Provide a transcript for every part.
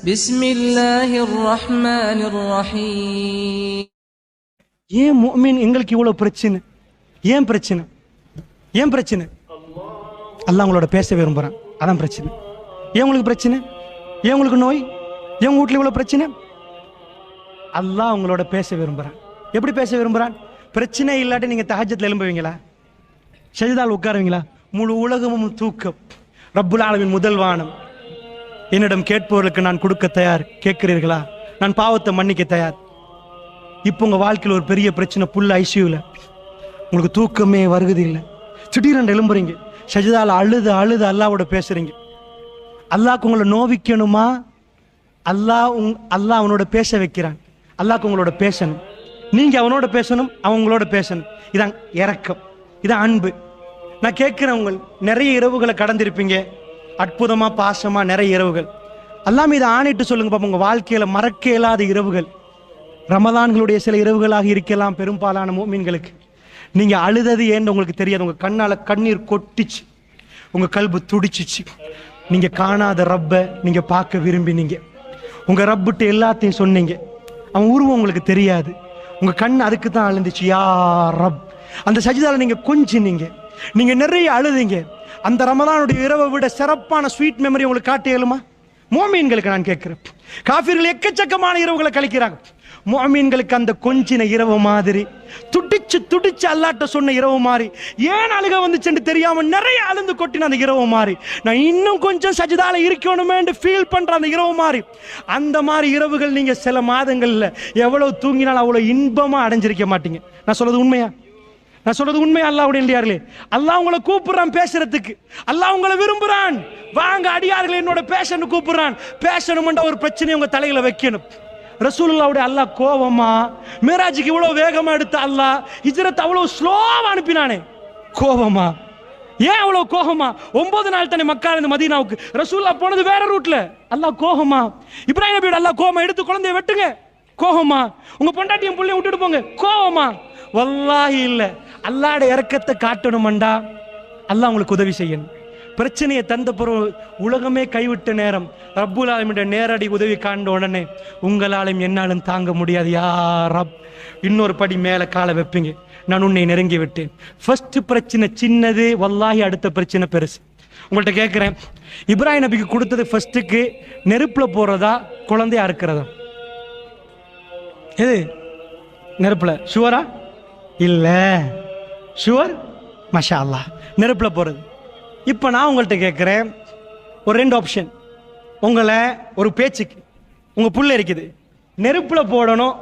بسم الله الرحمن الرحيم ஏன் முஃமின் எங்களுக்கு இவ்வளவு பிரச்சனை ஏன் பிரச்சனை ஏன் பிரச்சனை அல்லாஹ் உங்களோட பேச விரும்புறான் அதான் பிரச்சனை ஏன் உங்களுக்கு பிரச்சனை ஏன் உங்களுக்கு நோய் ஏன் உங்க வீட்டில் இவ்வளவு பிரச்சனை அல்லாஹ் உங்களோட பேச விரும்புறான் எப்படி பேச விரும்புறான் பிரச்சனை இல்லாட்டி நீங்க தஹஜத்தில் எழும்புவீங்களா சஜிதால் உட்காருவீங்களா முழு உலகமும் தூக்கம் ரப்புல் ஆலமின் முதல் வானம் என்னிடம் கேட்பவர்களுக்கு நான் கொடுக்க தயார். கேட்கிறீர்களா? நான் பாவத்தை மன்னிக்க தயார். இப்போ உங்கள் வாழ்க்கையில் ஒரு பெரிய பிரச்சனை புல் ஐசியூவில் உங்களுக்கு தூக்கமே வருகுது இல்லை. திடீரென்று எழும்புறீங்க. சஜிதாவில் அழுது அழுது அல்லாவோட பேசுகிறீங்க அல்லாக்கு உங்களை நோவிக்கணுமா? அல்லாஹ் உங் அல்லாஹ் அவனோட பேச வைக்கிறான். அல்லாக்கு உங்களோட பேசணும். நீங்கள் அவனோட பேசணும் அவங்களோட பேசணும். இதான் இறக்கம். இதான் அன்பு. நான் கேட்குறேன் உங்கள் நிறைய இரவுகளை கடந்திருப்பீங்க. அற்புதமாக பாசமாக நிறைய இரவுகள். அல்லா இதை ஆணிட்டு சொல்லுங்க பாப்பா உங்கள் வாழ்க்கையில் மறக்க இயலாத இரவுகள். ரமதான்களுடைய சில இரவுகளாக இருக்கலாம் பெரும்பாலான மூமின்களுக்கு. நீங்கள் அழுதது ஏன்னு உங்களுக்கு தெரியாது. உங்கள் கண்ணால் கண்ணீர் கொட்டிச்சு. உங்கள் கல்பு துடிச்சிச்சு. நீங்கள் காணாத ரப்பை நீங்கள் பார்க்க விரும்பினீங்க. உங்கள் ரப்புட்டு எல்லாத்தையும் சொன்னீங்க. அவன் உருவம் உங்களுக்கு தெரியாது. உங்கள் கண் அதுக்கு தான் அழுந்துச்சு. யா ரப். அந்த சஜிதாவில் நீங்கள் கொஞ்சினீங்க. நீங்கள் நிறைய அழுதீங்க. அந்த ரமதானுடைய இரவை விட சிறப்பான ஸ்வீட் மெமரி உங்களுக்கு காட்டியலுமா மோமீன்களுக்கு நான் கேட்கிறேன். காஃபிர்கள் எக்கச்சக்கமான இரவுகளை கழிக்கிறாங்க. மோமீன்களுக்கு அந்த கொஞ்சின இரவு மாதிரி துடிச்சு துடிச்சு அல்லாட்ட சொன்ன இரவு மாதிரி ஏன் அழுக வந்துச்சுன்னு தெரியாம நிறைய அழுந்து கொட்டின அந்த இரவு மாதிரி நான் இன்னும் கொஞ்சம் சஜிதால இருக்கணுமேன்னு ஃபீல் பண்ற அந்த இரவு மாதிரி. அந்த மாதிரி இரவுகள் நீங்க சில மாதங்கள்ல எவ்வளவு தூங்கினாலும் அவ்வளவு இன்பமா அடைஞ்சிருக்க மாட்டீங்க. நான் சொல்றது உண்மையா? நான் சொல்றது உண்மை அல்லாவுடைய இல்லையார்களே அல்லாஹ் உங்களை கூப்பிடுறான் பேசுறதுக்கு. அல்லாஹ் உங்களை விரும்புறான். வாங்க அடியார்கள் என்னோட பேஷன் கூப்பிடுறான். பேஷனும்ன்ற ஒரு பிரச்சனையை உங்க தலையில வைக்கணும். ரசூலுல்லாவுடைய அல்லாஹ் கோவமா மேராஜுக்கு இவ்வளவு வேகமா எடுத்த அல்லாஹ் ஹிஜ்ரத் அவ்வளவு ஸ்லோவா அனுப்பினானே. கோவமா? ஏன் அவ்வளவு கோபமா ஒன்பது நாள் தானே மக்கள் இந்த மதீனாவுக்கு. ரசூல்லா போனது வேற ரூட்ல. அல்லாஹ் கோபமா இப்ராஹிம் நபியோட அல்லாஹ் கோபமா எடுத்து குழந்தைய வெட்டுங்க. கோபமா உங்க பொண்டாட்டியும் பிள்ளையும் விட்டுட்டு போங்க. கோபமா வல்லாஹி இல்லை. அல்லாட இறக்கத்தை காட்டணுமண்டா? அல்லாஹ் உங்களுக்கு உதவி செய்யணும். பிரச்சனையை தந்த பிறகு உலகமே கைவிட்ட நேரம். ரப்புல் ஆலமிட நேரடி உதவி காண்ட உடனே உங்களாலும் என்னாலும் தாங்க முடியாது. யா ரப் இன்னொரு படி மேலே காலை வைப்பீங்க. நான் உன்னை நெருங்கி விட்டேன். ஃபர்ஸ்ட் பிரச்சனை சின்னது வல்லாஹி அடுத்த பிரச்சனை பெருசு. உங்கள்கிட்ட கேட்குறேன் இப்ராஹிம் நபிக்கு கொடுத்தது ஃபர்ஸ்ட்டுக்கு நெருப்பில் போகிறதா குழந்தையா இருக்கிறதா? எது? நெருப்பில். ஷுவரா இல்லை. ஷுவர் மஷா அல்லாஹ் நெருப்பில் போகிறது இப்போ நான் உங்கள்கிட்ட கேட்குறேன் ஒரு ரெண்டு ஆப்ஷன் உங்களை ஒரு பேச்சுக்கு உங்கள் புள்ள இருக்குது. நெருப்பில் போடணும்.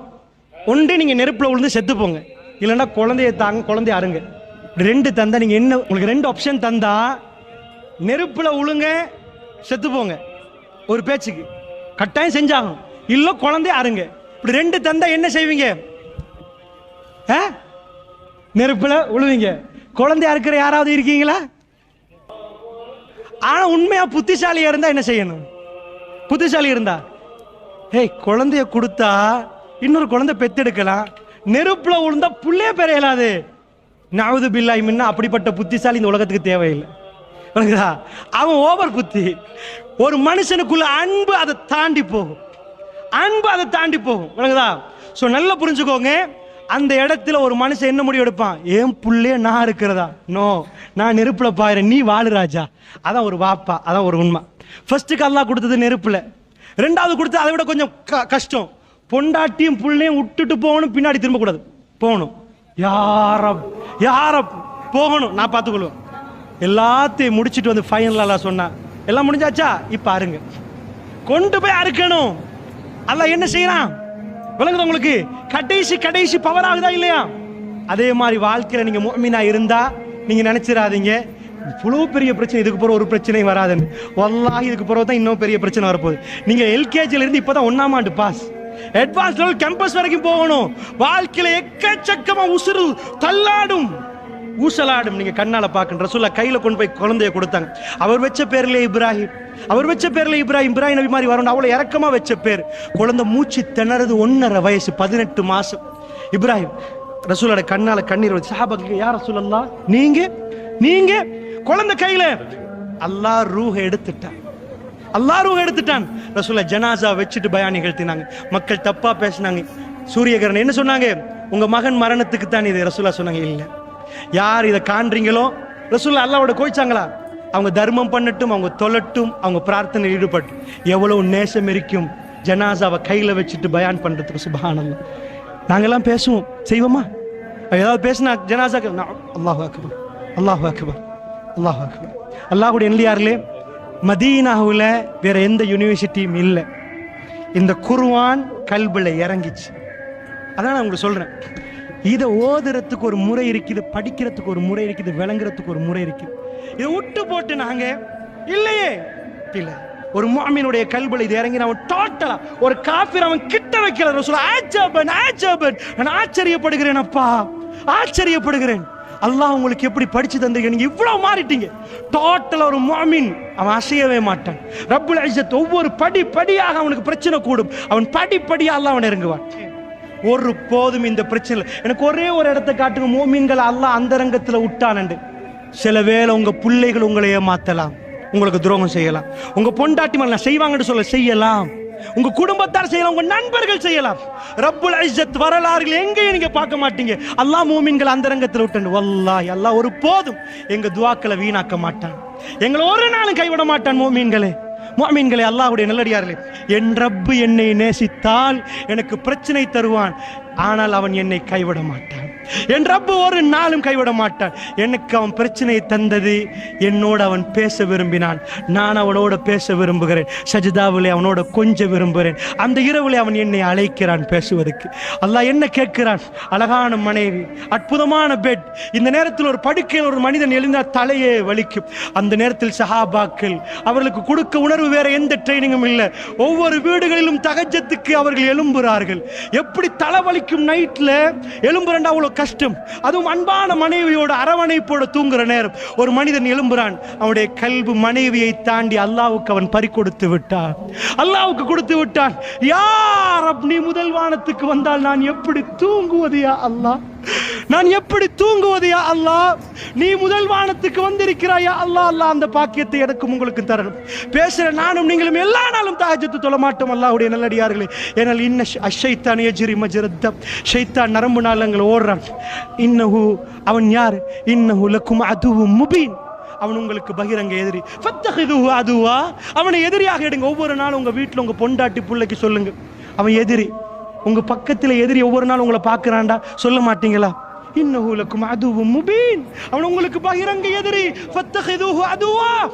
ஒன்று நீங்கள் நெருப்பில் விழுந்து செத்து போங்க. இல்லைன்னா குழந்தைய தாங்க குழந்தைய அருங்க இப்படி ரெண்டு தந்தா நீங்கள் என்ன உங்களுக்கு ரெண்டு ஆப்ஷன் தந்தா நெருப்பில் உழுங்க செத்து போங்க. ஒரு பேச்சுக்கு. கட்டாயம் செஞ்சாகும் இல்லை குழந்தைய அருங்க இப்படி ரெண்டு தந்தா என்ன செய்வீங்க? ஆ? நெருப்பில் விழுவீங்க குழந்தையா இருக்கிற யாராவது இருக்கீங்களா? ஆனால் உண்மையாக புத்திசாலியாக இருந்தால் என்ன செய்யணும்? புத்திசாலி இருந்தா ஏய் குழந்தைய கொடுத்தா இன்னொரு குழந்தை பெத்தெடுக்கலாம். நெருப்பில் விழுந்தா புள்ளே பெற இயலாது நாவது பில்லாய் முன்ன. அப்படிப்பட்ட புத்திசாலி இந்த உலகத்துக்கு தேவையில்லை. விளங்குதா அவன் ஓவர் புத்தி. ஒரு மனுஷனுக்குள்ள அன்பு அதை தாண்டி போகும். அன்பு அதை தாண்டி போகும். விளங்குதா ஸோ நல்லா புரிஞ்சுக்கோங்க. அந்த இடத்துல ஒரு மனுஷன் என்ன முடிவு எடுப்பான்? ஏன் புள்ளே நான் இருக்கிறதா? நோ நான் நெருப்பில் பாயிறேன். நீ வாழு ராஜா. அதான் ஒரு வாப்பா அதான் ஒரு உண்மை. ஃபர்ஸ்ட்டுக்கு அல்லாஹ் கொடுத்தது நெருப்பில். ரெண்டாவது கொடுத்தது அதை விட கொஞ்சம் க- கஷ்டம். பொண்டாட்டியும் புள்ளையும் விட்டுட்டு போகணும் பின்னாடி திரும்பக்கூடாது போகணும். யார யார போகணும். நான் பார்த்துக்கொள்வேன். எல்லாத்தையும் முடிச்சுட்டு வந்து ஃபைனலாக சொன்னான். எல்லாம் முடிஞ்சாச்சா? இப்போ அருங்க கொண்டு போய் அறுக்கணும். அல்லாஹ் என்ன செய்யறான்? விளங்குது உங்களுக்கு கடைசி கடைசி பவர் ஆகுதா இல்லையா? அதே மாதிரி வாழ்க்கையில நீங்க முஃமினா இருந்தா நீங்க நினைச்சிடாதீங்க இவ்வளவு பெரிய பிரச்சனை இதுக்கு பிறகு ஒரு பிரச்சனையும் வராதுன்னு. வல்லாஹி இதுக்கு பிறகு தான் இன்னும் பெரிய பிரச்சனை வரப்போகுது. நீங்க எல்கேஜில இருந்து இப்பதான் ஒன்னாம் ஆண்டு பாஸ் அட்வான்ஸ் லெவல் கேம்பஸ் வரைக்கும் போகணும். வாழ்க்கையில எக்கச்சக்கமா உசுறு தள்ளாடும். ஊசலாடும் நீங்க கண்ணால பார்க்கணும் ரசூல்லா கையில கொண்டு போய் குழந்தைய கொடுத்தாங்க. அவர் வச்ச பேர்ல இப்ராஹிம். அவர் வச்ச பேர்ல இப்ராஹிம் இப்ராஹிம் நபி மாதிரி வரணும். அவ்வளவு இறக்கமா வச்ச பேர். குழந்தை மூச்சு திணறது ஒன்னரை வயசு பதினெட்டு மாசம். இப்ராஹிம் ரசூலோட கண்ணால கண்ணீர் வச்சு சாபாக்கு யார் ரசூலல்லா நீங்க நீங்க குழந்தை கையில. அல்லா ரூஹ எடுத்துட்டான். அல்லா ரூஹ எடுத்துட்டான். ரசூலா ஜனாசா வச்சுட்டு பயா நிகழ்த்தினாங்க மக்கள் தப்பா பேசினாங்க. சூரியகரன் என்ன சொன்னாங்க? உங்க மகன் மரணத்துக்கு தான் இது. ரசூலா சொன்னாங்க இல்லை. யார் இதை காண்றீங்களோ? ரசூல்லா அல்லாவோட கோயிச்சாங்களா அவங்க தர்மம் பண்ணட்டும் அவங்க தொலட்டும் அவங்க பிரார்த்தனை ஈடுபட்டு. எவ்வளவு நேசம் இருக்கும் ஜனாசாவை கையில் வச்சுட்டு பயான் பண்றதுக்கு சுபஹானல்லாஹ் நாங்கள்லாம் பேசுவோம். செய்வோமா? ஏதாவது பேசினா ஜனாசாக்கு அல்லாஹ் அக்பர் அல்லாஹ் அக்பர் அல்லாஹ் அக்பர். அல்லாஹுடைய எல்லையாரிலே மதீனாவில் வேற எந்த யூனிவர்சிட்டியும் இல்லை. இந்த குருவான் கல்பில் இறங்கிச்சு. அதான் நான் உங்களுக்கு சொல்றேன். இதை ஓதுறதுக்கு ஒரு முறை இருக்குது படிக்கிறதுக்கு ஒரு முறை இருக்குது விளங்குறதுக்கு ஒரு முறை இருக்குது. இதை விட்டு போட்டு நாங்க இல்லையே. இல்லை ஒரு மாமினுடைய கல்வில் இது இறங்கி அவன் டோட்டலா ஒரு காஃபிர் அவன் கிட்ட வைக்கல சொல்ல ஆச்சபன் ஆச்சபன் நான் ஆச்சரியப்படுகிறேன் அப்பா. ஆச்சரியப்படுகிறேன். அல்லாஹ் உங்களுக்கு எப்படி படிச்சு தந்திருக்க நீங்க இவ்வளவு மாறிட்டீங்க. டோட்டலா ஒரு மாமின் அவன் அசையவே மாட்டான். ரப்புல் இஸ்ஸத் ஒவ்வொரு படி படியாக அவனுக்கு பிரச்சனை கூடும். அவன் படிப்படியாக அல்லாஹ் அவன் இறங்குவான். ஒரு போதும் இந்த பிரச்சனை. இல்லை. எனக்கு ஒரே ஒரு இடத்த காட்டுங்க. மோமீன்கள் அல்லாஹ் அந்தரங்கத்தில் விட்டானண்டு சில வேளை உங்கள் பிள்ளைகள் உங்களை ஏமாத்தலாம். உங்களுக்கு துரோகம் செய்யலாம். உங்கள் பொண்டாட்டி மேல செய்வாங்கன்னு சொல்ல செய்யலாம். உங்க குடும்பத்தார் செய்யலாம். உங்க நண்பர்கள் செய்யலாம். ரப்புல் இஸ்ஸத் வரலாறுகள் எங்கேயும் நீங்க பார்க்க மாட்டீங்க. அல்லா மூமின்கள் அந்தரங்கத்தில் விட்டு வல்லாஹ் எல்லாம் ஒரு போதும் எங்க துவாக்களை வீணாக்க மாட்டான். எங்களை ஒரு நாளும் கைவிட மாட்டான் மோமீன்களே. முஅமின்களே அல்லாஹுடைய நல்லடியார்களே என் ரப்பு என்னை நேசித்தால் எனக்கு பிரச்சனை தருவான். ஆனால் அவன் என்னை கைவிட மாட்டான். என் ரப்பு ஒரு நாளும் கைவிட மாட்டான். எனக்கு அவன் பிரச்சனையை தந்தது. என்னோடு அவன் பேச விரும்பினான். நான் அவனோட பேச விரும்புகிறேன். சஜிதாவிலே அவனோட கொஞ்ச விரும்புகிறேன். அந்த இரவிலே அவன் என்னை அழைக்கிறான் பேசுவதற்கு. அல்லாஹ் என்ன கேட்கிறான்? அழகான மனைவி அற்புதமான பெட் இந்த நேரத்தில் ஒரு படுக்கையில் ஒரு மனிதன் எழுந்தால் தலையே வலிக்கும். அந்த நேரத்தில் சஹாபாக்கள் அவர்களுக்கு கொடுக்க உணர்வு வேற எந்த ட்ரைனிங்கும் இல்லை. ஒவ்வொரு வீடுகளிலும் தகஜத்துக்கு அவர்கள் எழும்புகிறார்கள். எப்படி தலைவலிக்கும் நைட்டில் எலும்புறண்டா அவ்வளோ கஷ்டம். அதுவும் அன்பான மனைவியோட அரவணைப்போட தூங்குற நேரம். ஒரு மனிதன் எழும்புறான் அவனுடைய கல்வி மனைவியை தாண்டி அல்லாவுக்கு அவன் பறி கொடுத்து விட்டான். அல்லாவுக்கு கொடுத்து விட்டான். யார் நீ முதல் வானத்துக்கு வந்தால் நான் எப்படி தூங்குவது யா அல்லாஹ்? நான் எப்படி தூங்குவது யா அல்லாஹ்? நீ முதல் வானத்துக்கு வந்திருக்கிறாயா அல்லாஹ்? அல்லாஹ் அந்த பாக்கியத்தை எனக்கும் உங்களுக்கு தரணும். பேசுற நானும் நீங்களும் எல்லா நாளும் தாஜத்து தொழ மாட்டோம். அல்லாவுடைய நல்லடியார்களே ஏனால் இன்ன அஷைத்தான் எஜிரி மஜரத்தம். ஷைத்தான் நரம்பு நாளங்கள் ஓடுறான். இன்னஹு அவன் யார்? இன்னஹு லக்கும் அதுவும் முபீன். அவன் உங்களுக்கு பகிரங்க எதிரி. ஃபத்தஹிதுஹு அதுவா. அவனை எதிரியாக எடுங்க. ஒவ்வொரு நாளும் உங்க வீட்டில் உங்க பொண்டாட்டி பிள்ளைக்கு சொல்லுங்க. அவன் எதிரி. உங்க பக்கத்துல எதிரி ஒவ்வொரு நாள் உங்களை பார்க்குறான்டா. சொல்ல மாட்டீங்களா? இன்னகுலக்கும் அதுவும் முபீன். அவன் உங்களுக்கு பகிரங்க எதிரி. ஃபத்தஹிதுஹு அதுவா.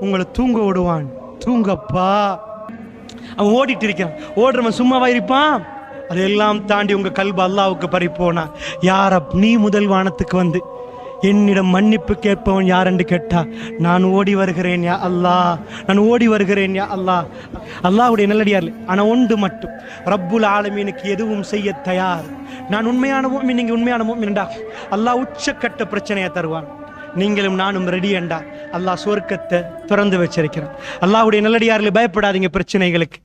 உங்களை தூங்க விடுவான் தூங்கப்பா. அவன் ஓடிட்டு இருக்கிறான். ஓடுறவன் சும்மாவா இருப்பான்? அதையெல்லாம் தாண்டி உங்க கல்பு அல்லாவுக்கு பறிப்போனா. யார நீ முதல் வானத்துக்கு வந்து என்னிடம் மன்னிப்பு கேட்பவன் யார் என்று கேட்டா நான் ஓடி வருகிறேன் யா அல்லாஹ். நான் ஓடி வருகிறேன் யா அல்லாஹ். அல்லாவுடைய நல்லடியார் ஆனா ஒன்று மட்டும் ரப்புல் ஆலமீனுக்கு எதுவும் செய்ய தயார். நான் உண்மையான மீன் நீங்க உண்மையான மீன்டா அல்லாஹ் உச்சக்கட்ட பிரச்சனையை தருவான். நீங்களும் நானும் ரெடி அண்டா அல்லாஹ் சொர்க்கத்தை திறந்து வச்சிருக்கிறேன். அல்லாஹ்வுடைய நல்லடியாரில் பயப்படாதீங்க பிரச்சனைகளுக்கு.